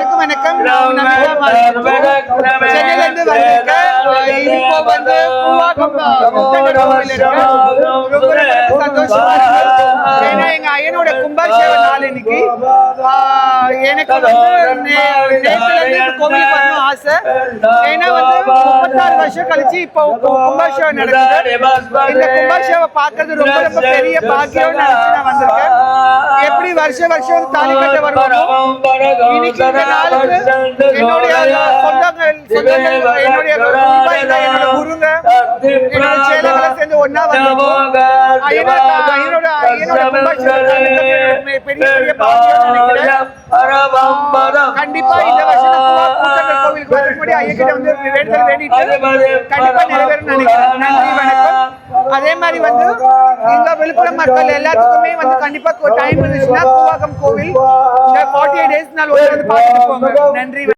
எல்லாருக்கும் வணக்கம். நான் நமிதா மாலிக். சென்னையில இருந்து வந்திருக்கேன் இப்போ வந்து சந்தோஷமா ஏன்னா எங்க ஐயனோட கும்பாபிஷேக நாள் இன்னைக்கு. எனக்கு வந்து கோவிலுக்கு வரணும் ஆசை. ஏன்னா வந்து முப்பத்தாறு வருஷம் கழிச்சு இப்போ கும்பாபிஷேகம் நடக்குது. இந்த கும்பாபிஷேகம் பார்க்கறது ரொம்ப ரொம்ப பெரிய பாக்கியம் நினைச்சு நான் வந்திருக்கேன். எப்படி வருஷம் வருஷம் தாலி கட்ட வருவோமோ இன்னைக்கு இந்த நாளுக்கு என்னுடைய சொந்தங்கள் சொந்தங்கள் என்னுடைய குருபாயிங்க, என்னோட குருங்க என்னோட சேலைகளை சேர்ந்து ஒண்ணா வந்திருக்கோம் ஐயனோட ஐயனோட ஐயனோட கும்பாபிஷேகம் பெரிய பெரிய பாக்கியம் நினைக்கிறேன் கண்டிப்பா இந்த வருஷம் நான் பூவா- பூத்தங்கல் கோவிலுக்கு வரதுக்கு முன்னாடி ஐயக்கிட்ட வந்து வேண்டுதல் வேண்டிட்டு கண்டிப்பா நிறைவேறும் நினைக்கிறேன் நன்றி வணக்கம் அதே மாதிரி வந்து இங்க விழுப்புரம் மக்கள் எல்லாத்துக்குமே வந்து கண்டிப்பா டைம் இருந்துச்சுன்னா கூவாகம் கோவில் ஃபார்ட்டி எயிட் டேஸ் நாள் வந்து பார்த்துட்டு போங்க. நன்றி